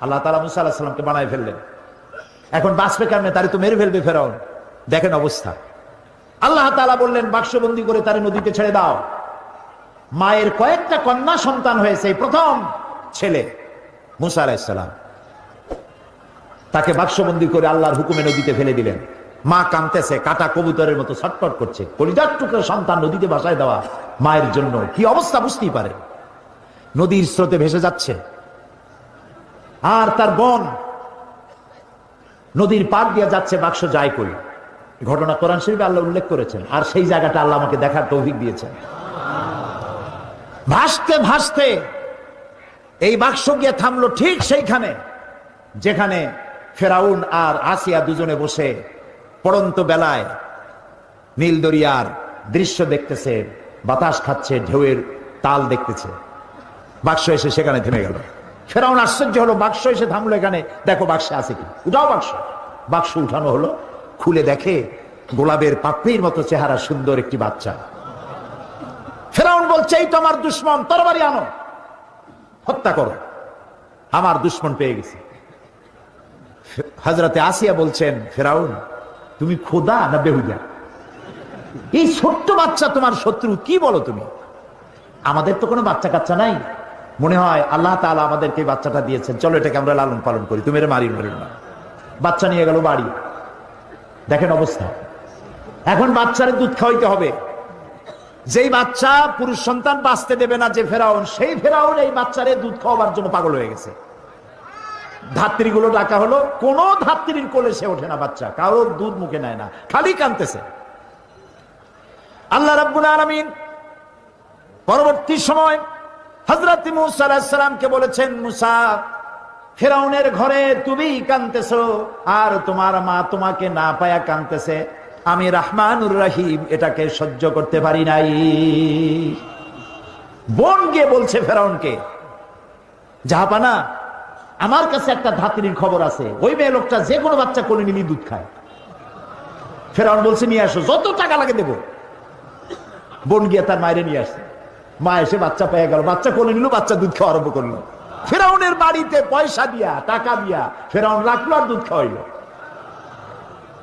আল্লাহ তালা মুসা আল্লাহ সাল্লামকে বানায় ফেললেন। এখন বাঁচবে কেমনে তারে তো মেরে ফেলবে ফেরাউন। দেখেন অবস্থা। আল্লাহ তালা বললেন, বাক্সবন্দি করে তারে নদীতে ছেড়ে দাও। মায়ের কয়েকটা কন্যা সন্তান হয়েছে প্রথম ছেলে মুসা আলাইসালাম তাকে বাক্সবন্দি করে আল্লাহর হুকুমে নদীতে ফেলে দিলেন। মা কাঁদতেছে, কাটা কবুতরের মতো ছটফট করছে। কলিজার টুকরো সন্তান নদীতে বাসায় দেওয়া মায়ের জন্য। কি অবস্থা বুঝতেই পারে। নদীর স্রোতে ভেসে যাচ্ছে। আর তার বোন নদীর পার দিয়ে যাচ্ছে বাক্স যায় কই ঘটনা কোরআন শরীফে আল্লাহ উল্লেখ করেছেন। আর সেই জায়গাটা আল্লাহ আমাকে দেখার তৌফিক দিয়েছেন। ভাসতে ভাসতে এই বাক্স গিয়ে থামলো ঠিক সেইখানে, যেখানে ফেরাউন আর আসিয়া দুজনে বসে পড়ন্ত বেলায় নীল দরিয়ার দৃশ্য দেখতেছে, বাতাস খাচ্ছে, ঢেউয়ের তাল দেখতেছে। বাক্স এসে সেখানে থেমে গেল। ফেরাউন আশ্চর্য হলো, বাক্স এসে থামলো এখানে। দেখো বাক্সে আছে কি? উঠাও বাক্স। বাক্স উঠানো হলো, খুলে দেখে গোলাপের পাপড়ির মতো চেহারা, সুন্দর একটি বাচ্চা। ফেরাউন বলছে, এই তো আমার দুশ্মন, তরবারি আনো। হত্যা করো। আমার দুশ্মন পেয়ে গেছে। হাজরাতে আসিয়া বলছেন, ফেরাউন, তুমি খোদা না বেহুদা? এই ছোট্ট বাচ্চা তোমার শত্রু, কি বলো তুমি? আমাদের তো কোনো বাচ্চা কাচ্চা নাই। মনে হয় আল্লাহ তাআলা আমাদেরকে বাচ্চাটা দিয়েছেন। চলো এটাকে আমরা লালন পালন করি। তুমি এর মারি মারি না বাচ্চা নিয়ে গেল বাড়ি। দেখেন অবস্থা। এখন বাচ্চারে দুধ খাওয়াইতে হবে। যেই বাচ্চা পুরুষ সন্তান বাঁচতে দেবে না যে ফেরাউন, সেই ফেরাউন এই বাচ্চারে দুধ খাওয়াবার জন্য পাগল হয়ে গেছে। ধাত্রীগুলো ডাকা হলো, কোন ধাত্রীর কোলে সে ওঠে না বাচ্চা। কারোর দুধ মুখে নেয় না। খালি কানতেছে আল্লাহ রাব্বুল আলামিন, পরবর্তী সময় হযরত মুসা আলাইহিস সালামকে বলেছেন, মুসা, ফেরাউনের ঘরে তুমি কানতেছো আর তোমার মা তোমাকে না পায়া কানতেছে আমি রাহমানুর রহিম, এটাকে সহ্য করতে পারি নাই। বোন গিয়ে বলছে ফেরাউনকে জাহাপানা আমার কাছে একটা ধাত্রীর খবর আছে। ওই মেয়ে লোকটা যে কোনো বাচ্চা কোলে নিলি দুধ খায়। ফেরাউন বলছে, নিয়ে আসো, যত টাকা লাগে দেবো। বোন গিয়ে তার মায়েরে নিয়ে আসছে। মা এসে বাচ্চা পেয়ে গেল, বাচ্চা কোলে নিল, বাচ্চা দুধ খাওয়া আরম্ভ করল। ফেরাউনের বাড়িতে পয়সা দিয়া, টাকা দিয়া ফেরাউন রাখল আর দুধ খাওয়াইলো।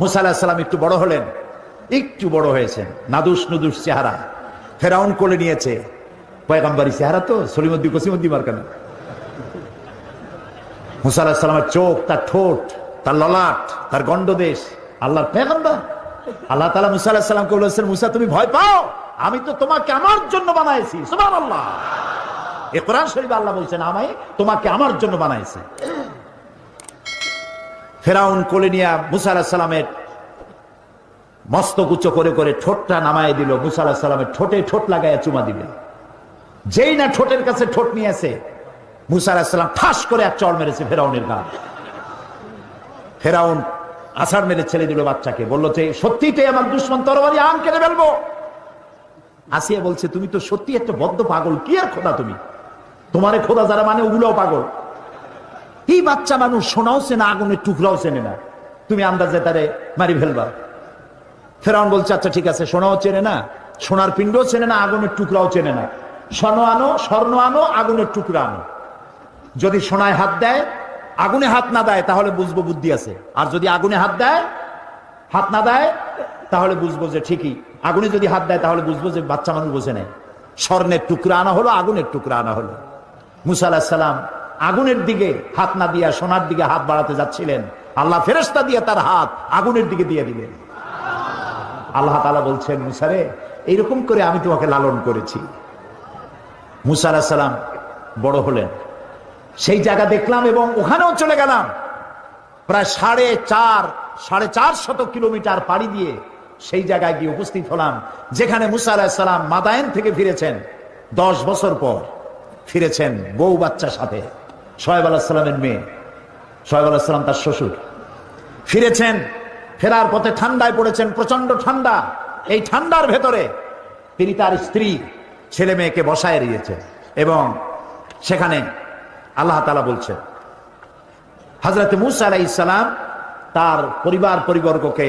মুসা আলাহিসাল্লাম একটু বড় হলেন, একটু বড় হয়েছেন, নাদুস নুদুস চেহারা। ফেরাউন কোলে নিয়েছে, পয়গাম্বারি চেহারা তো সলিমদ্দি কসিমদ্দি মার্কানা মুসা আলাহিসাল্লামের চোখ, তার ঠোঁট, তার ললাট, তার গন্ডদেশ আল্লাহর পেগম্বর। আল্লাহ তালা মুসা আলাহিসাল্লামকে বলেছেন, মুসা, তুমি ভয় পাও? আমি তো তোমাকে আমার জন্য বানাইছি সুমান আল্লাহ এ কোরআন শরীফ আল্লাহ বলছেন, আমায় তোমাকে আমার জন্য বানাইছি। ফেরাউন কোলে নিয়া মুসা আলাহিসাল্লামের মস্তক উচ্চ করে করে ঠোঁটটা নামায় দিল। মুসা আলাহিসাল্লামের ঠোঁটে ঠোঁট লাগাইয়া চুমা দিবে যেই না ঠোঁটের কাছে ঠোঁট নিয়েছে মুসা আলাহিসাল্লাম ঠাস করে এক চড় মেরেছে ফেরাউনের গান ফেরাউন আষাঢ় মেরে ছেড়ে দিল বাচ্চাকে। বলল যে সত্যি তো আমার দুশ্মন তরবারি আম কেটে ফেলব? আসিয়া বলছে, তুমি তো সত্যি একটা বদ্ধ পাগল, কি আর খোদা তুমি? তোমারে খোদা যারা মানে ওগুলোও পাগল। এই বাচ্চা মানুষ সোনাও চেনে, আগুনের টুকরাও চেনে না। তুমি আন্দাজে তারে মারি ফেলবা। ফেরাউন বলছে আচ্ছা ঠিক আছে, সোনাও চেনে না, সোনার পিণ্ডও চেনে না, আগুনের টুকরাও চেনে না। স্বর্ণ আনো স্বর্ণ আনো, আগুনের টুকরা আনো। যদি সোনায় হাত দেয়, আগুনে হাত না দেয়, তাহলে বুঝব বুদ্ধি আছে। আর যদি আগুনে হাত দেয়, হাত না দেয়, তাহলে বুঝব যে ঠিকই আগুনে যদি হাত দেয়, তাহলে বুঝব যে বাচ্চা মানুষ বোঝে নেয় স্বর্ণের টুকরা আনা হলো, আগুনের টুকরা আনা হলো। মুসা আলাহিসাল্লাম আগুনের দিকে হাত না দিয়া, সোনার দিকে হাত বাড়াতে যাচ্ছিলেন। আল্লাহ ফেরেস্তা দিয়ে তার হাত আগুনের দিকে দিয়ে দিলেন। আল্লাহ তালা বলছেন মুসারে এইরকম করে আমি তোমাকে লালন করেছি। মুসা আলাহিসাল্লাম বড় হলেন। সেই জায়গা দেখলাম এবং ওখানেও চলে গেলাম। প্রায় সাড়ে চার সাড়ে চার শত কিলোমিটার পাড়ি দিয়ে সেই জায়গায় গিয়ে উপস্থিত হলাম, যেখানে মুসা আলাহিসাল্লাম মাদায়ন থেকে ফিরেছেন। দশ বছর পর ফিরেছেন বউ বাচ্চার সাথে, সোহেব আলাহিসাল্লামের মেয়ে, সোহেব আলাহিসাল্লাম তার শ্বশুর। ফিরেছেন, ফেরার পথে ঠান্ডায় পড়েছেন প্রচণ্ড ঠান্ডা। এই ঠান্ডার ভেতরে তিনি তার স্ত্রী, ছেলে মেয়েকে বসায় দিয়েছেন এবং সেখানে আল্লাহ তালা বলছেন হজরত মুসা আলাই ইসালাম তার পরিবার পরিবর্গকে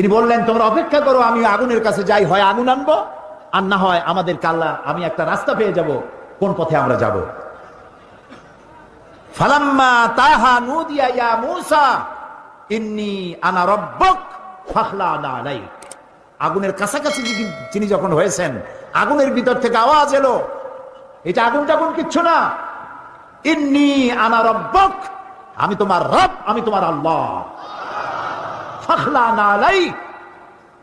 তিনি বললেন, তোমরা অপেক্ষা করো আমি আগুনের কাছে যাই, হয় আগুন আনব, আর না হয় আমাদের কাল্লা, আমি একটা রাস্তা পেয়ে যাব, কোন পথে আমরা যাব? ফালাম্মা তাহা নুদিয়া ইয়া মূসা, ইন্নী আনা রব্বক ফাখলানা আলাইক। আগুনের কাছাকাছি যিনি যখন হয়েছেন, আগুনের ভিতর থেকে আওয়াজ এলো, এটা আগুন টাগুন কিচ্ছু না। ইন্নি আনা রব্বক, আমি তোমার রব, আমি তোমার আল্লাহ। ফাখলানা আলাইক।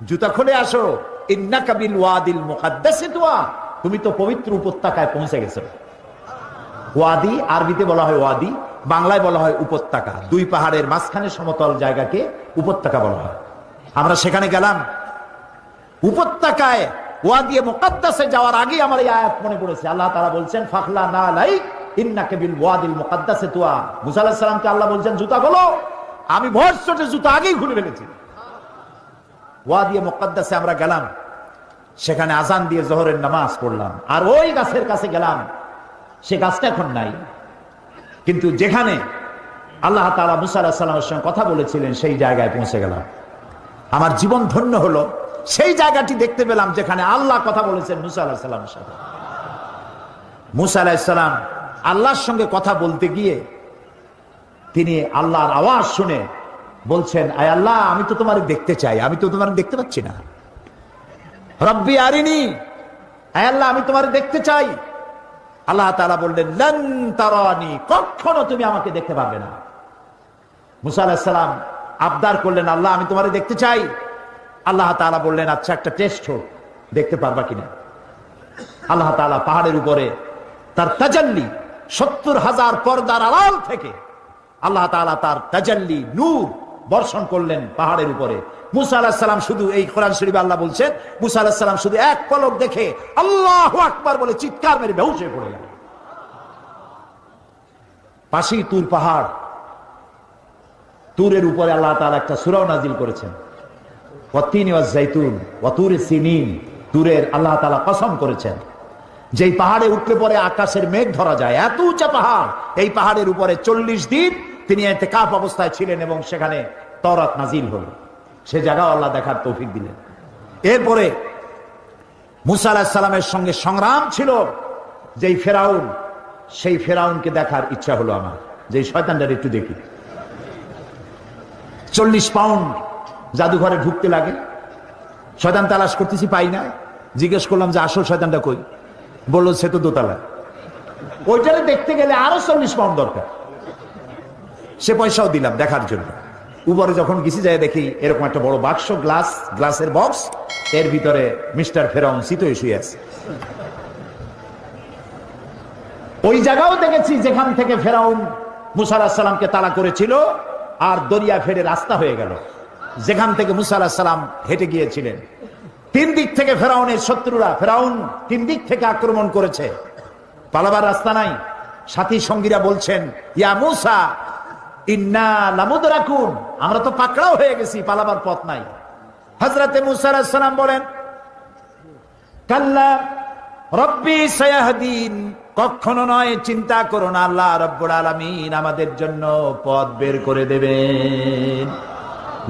জুতা খুলে আসো। ইন্নাকা বিল ওয়াদিল মুকাদ্দাসে তুয়া তুমি তো পবিত্র উপত্যকায় পৌঁছে গেছো। ওয়াদি, আরবিতে বলা হয় ওয়াদি, বাংলায় বলা হয় উপত্যকা। দুই পাহাড়ের মাঝখানে সমতল জায়গাকে উপত্যকা বলা হয়। আমরা সেখানে গেলাম। উপত্যকায় ওয়াদিয়ে মুকাদ্দাসে যাওয়ার আগে আমার এই আয়াত মনে পড়েছে। আল্লাহ তাআলা বলছেন, ফাখলা না লাই ইন্নাকা বিল ওয়াদিল মুকাদ্দাসে তুয়া মুসা আলাইহিস সালামকে আল্লাহ বলছেন, জুতা খোলো। আমি ভরসটে জুতো আগেই খুলে ফেলেছি। ওয়াদিয়ে মুকাদ্দাসে আমরা গেলাম। সেখানে আজান দিয়ে জহরের নামাজ পড়লাম। আর ওই গাছের কাছে গেলাম। সে গাছটা এখন নাই। কিন্তু যেখানে আল্লাহ তালা মুসা আলাহিসাল্লামের সঙ্গে কথা বলেছিলেন, সেই জায়গায় পৌঁছে গেলাম। আমার জীবন ধন্য হলো। সেই জায়গাটি দেখতে পেলাম যেখানে আল্লাহ কথা বলেছেন মুসা আলাহ সাল্লামের সাথে। মুসা আলাহিসাল্লাম আল্লাহর সঙ্গে কথা বলতে গিয়ে তিনি আল্লাহর আওয়াজ শুনে বলছেন, আয় আল্লাহ, আমি তো তোমার দেখতে চাই, আমি তো তোমার দেখতে পাচ্ছি না। রব্বি আরিনি, আয় আল্লাহ, আমি তোমার দেখতে চাই। আল্লাহ তাআলা বললেন, লন তারানি, কখনো তুমি আমাকে দেখতে পারবে না। মুসা আলাহিস আবদার করলেন, আল্লাহ, আমি তোমারে দেখতে চাই। আল্লাহ তাআলা বললেন আচ্ছা একটা টেস্ট হোক, দেখতে পারবা কিনা? আল্লাহ তাআলা পাহাড়ের উপরে তার তাজাল্লি সত্তর হাজার পর্দার আড়াল থেকে আল্লাহ তাআলা তার তাজাল্লি, নূর বর্ষণ করলেন পাহাড়ের উপরে। মুসা শুধু এই কোরআন শরীফ আল্লাহ বলছেন, মুসা শুধু এক পলক দেখে আল্লাহ বলে চিৎকার মেরে পড়ে গেল। পাশেই তুর পাহাড়। তুরের উপরে আল্লাহ তাআলা একটা সুরাও নাজিল করেছেন। ওয়াজ জাইতুন ওয়াতুর সিনিন। তুরের আল্লাহ তাআলা কসম করেছেন। যেই পাহাড়ে উঠলে পরে আকাশের মেঘ ধরা যায়, এত উঁচা পাহাড়, এই পাহাড়ের উপরে চল্লিশ দিন তিনি এতে কাপ অবস্থায় ছিলেন এবং সেখানে তরাত নাজিল হল। সে জায়গা আল্লাহ দেখার তৌফিক দিলেন। এরপরে মুসা আলাহিস সালামের সঙ্গে সংগ্রাম ছিল, যেই ফেরাউন, সেই ফেরাউনকে দেখার ইচ্ছা হলো আমার। যেই শয়তানটার একটু দেখি। চল্লিশ পাউন্ড জাদুঘরে ঢুকতে লাগে। শয়তান তালাশ করতেছি, পাই না জিজ্ঞেস করলাম যে, আসল শয়তানটা কই? বলল, সে তো দোতলা। ওইটারে দেখতে গেলে আরও চল্লিশ পাউন্ড দরকার। সে পয়সাও দিলাম দেখার জন্য। উপরে যখন গেছি যায় দেখি এরকম একটা বড় বাক্স, গ্লাস, গ্লাসের বক্স, এর ভিতরে মিস্টার ফেরাউন শীতই শুয়ে আছে। ওই জায়গাও দেখেছি যেখান থেকে ফেরাউন মুসা আলাহিস সালামকে তালা করেছিল আর দরিয়া ফেরে রাস্তা হয়ে গেল। যেখান থেকে মুসা আলাহিস সালাম হেঁটে গিয়েছিলেন। তিন দিক থেকে ফেরাউনের শত্রুরা, ফেরাউন তিন দিক থেকে আক্রমণ করেছে। পালাবার রাস্তা নাই। সাথী সঙ্গীরা বলছেন, ইয়া মুসা, ইন্না লামুদ রাখুন আমরা তো পাকড়াও হয়ে গেছি, পালাবার পথ নাই। হজরতে মুসা আলাহিস বলেন, কাল্লা রব্বি সায়াহদিন, কখনো নয়, চিন্তা করো না, আল্লাহ রব্বুল আলামিন আমাদের জন্য পথ বের করে দেবেন।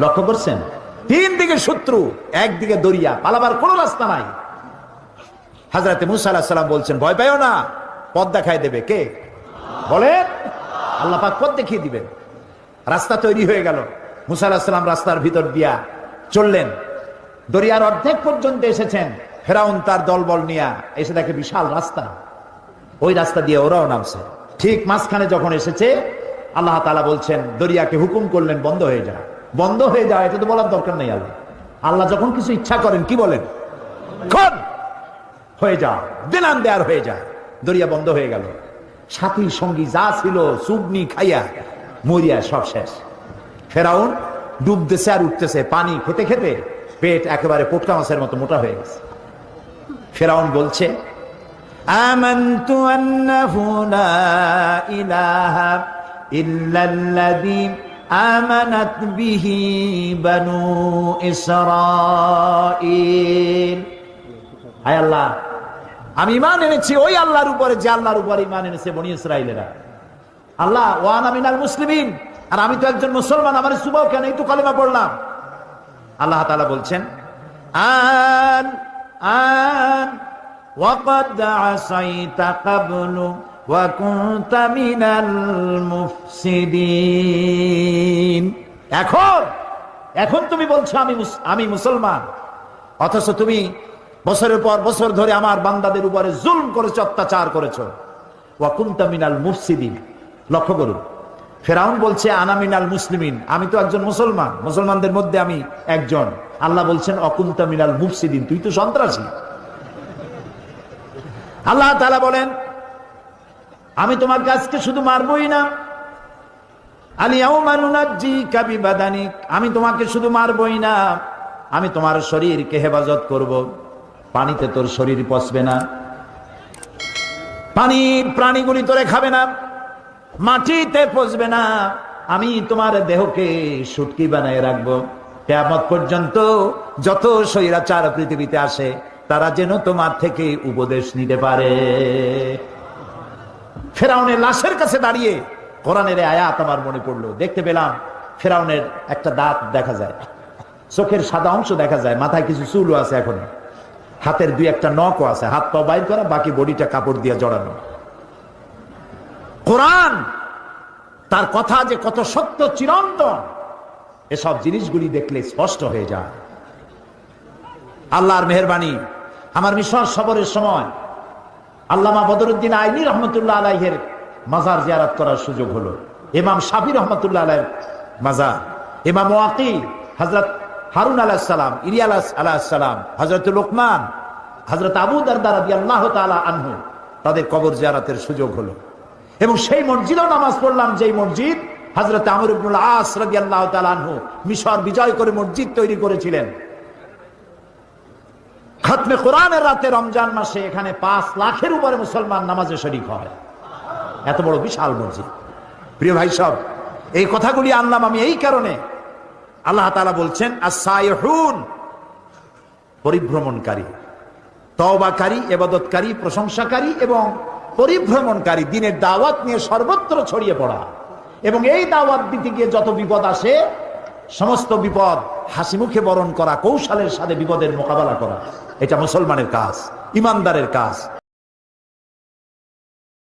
লক্ষ্য করছেন? তিন দিকে শত্রু একদিকে দরিয়া। পালাবার কোনো রাস্তা নাই। হাজরাতে মুসা বলছেন, ভয় পাইও না, পথ দেখায় দেবে। কে? বলেন, আল্লাহ পাক পথ দেখিয়ে দিবেন। রাস্তা তৈরি হয়ে গেল। মুসা রাস্তার ভিতর দিয়া চললেন। দরিয়ার অর্ধেক পর্যন্ত এসেছেন। ফেরাউন তার দলবল নিয়ে এসে দেখে বিশাল রাস্তা। ওই রাস্তা দিয়ে ওরাও নামছে। ঠিক মাঝখানে যখন এসেছে, আল্লাহ তালা বলছেন, দরিয়াকে হুকুম করলেন, বন্ধ হয়ে যা বন্ধ হয়ে যাও এটা তো বলার দরকার নেই আল্লাহ আল্লাহ যখন কিছু ইচ্ছা করেন কি বলেন খন হয়ে যা দিনান দেয়ার হয়ে যায় দরিয়া বন্ধ হয়ে গেল সাথী সঙ্গী যা ছিল সুগনি খাইয়া মরিয়া সব শেষ ফেরাউন ডুবতেছে আর উঠতেছে পানি খেতে খেতে পেট একেবারে পোটকা মাছের মতো মোটা হয়ে গেছে ফেরাউন বলছে آمنت أنه لا إله إلا الذي آمنت به بنو إسرائيل হায় আল্লাহ আমি ইমান এনেছি ওই আল্লাহর উপরে যে আল্লাহর উপরে ইমান এনেছে বনি ইসরায়েলেরা আল্লাহ ওয়ান আমিনাল মুসলিমিন আর আমি তো একজন মুসলমান আমার সুবাও কেন এই তো কালেমা পড়লাম আল্লাহ তাআলা বলছেন আন আন وقد عصيت قبل وكنت من المفسدين এখন এখন তুমি বলছো আমি আমি মুসলমান। অথচ তুমি বছরের পর বছর ধরে আমার বান্দাদের উপরে জুলম করেছ, অত্যাচার করেছ। ওয়াকুন্তা মিনাল মুফসিদিন। লক্ষ্য করুন। ফেরাউন বলছে আনামিনাল মুসলিমিন। আমি তো একজন মুসলমান। মুসলমানদের মধ্যে আমি একজন। আল্লাহ বলছেন অকুন্তা মিনাল মুফসিদিন। তুই তো সন্ত্রাসী। আল্লাহ তাআলা বলেন, আমি তোমার কাছকে শুধু মারবই না আমি তোমাকে শুধু মারবই না, আমি তোমার শরীরকে হেফাজত করব। পানিতে তোর শরীর পচবে না। পানি প্রাণীগুলি তোরে খাবে না। মাটিতে পচবে না। আমি তোমার দেহকে সুটকি বানায় রাখব। কেয়ামত পর্যন্ত যত স্বৈরাচার পৃথিবীতে আসে, তারা যেন তোমার থেকে উপদেশ নিতে পারে। ফেরাউনের লাশের কাছে দাঁড়িয়ে কোরআনের আয়াত আমার মনে পড়ল। দেখতে পেলাম ফেরাউনের একটা দাঁত দেখা যায়। চোখের সাদা অংশ দেখা যায়, মাথায় কিছু চুলও আছে এখন। হাতের দুই একটা নখও আছে, হাত পা বাইর করা, বাকি বডিটা কাপড় দিয়ে জড়ানো। কোরআন তার কথা যে কত সত্য, চিরন্তন, এসব জিনিসগুলি দেখলে স্পষ্ট হয়ে যায়। আল্লাহর মেহরবানি, আমার মিশর সবরের সময় আল্লামা বদরুদ্দিন আইনি রহমতুল্লাহ আলাইহের মাজার জিয়ারাত করার সুযোগ হলো। ইমাম শাফি রহমতুল্লাহ আলাই মাজার, ইমাম ওয়াকি হজরত হারুন আলাহ সালাম ইরিয়াল আলাহ সালাম হজরত লোকমান হজরত আবু দারদার আল্লাহ তালা আনহু, তাদের কবর জিয়ারাতের সুযোগ হলো। এবং সেই মসজিদেও নামাজ পড়লাম, যেই মসজিদ হজরত আমর ইবনুল আস রাজি আল্লাহ তালানহু মিশর বিজয় করে মসজিদ তৈরি করেছিলেন। খতমে কোরআনের রাতে রমজান মাসে এখানে পাঁচ লাখের উপরে মুসলমান নামাজে শরিক হয়। এত বড় বিশাল মসজিদ। প্রিয় ভাই সব, এই কথাগুলি আনলাম আমি এই কারণে। আল্লাহ তালা বলছেন আসাইহুন পরিভ্রমণকারী, তওবাকারী, এবাদতকারী, প্রশংসাকারী এবং পরিভ্রমণকারী, দিনের দাওয়াত নিয়ে সর্বত্র ছড়িয়ে পড়া। এবং এই দাওয়াত দিতে গিয়ে যত বিপদ আসে, সমস্ত বিপদ হাসি মুখে বরণ করা, কৌশলের সাথে বিপদের মোকাবেলা করা, এটা মুসলমানের কাজ, ইমানদারের কাজ।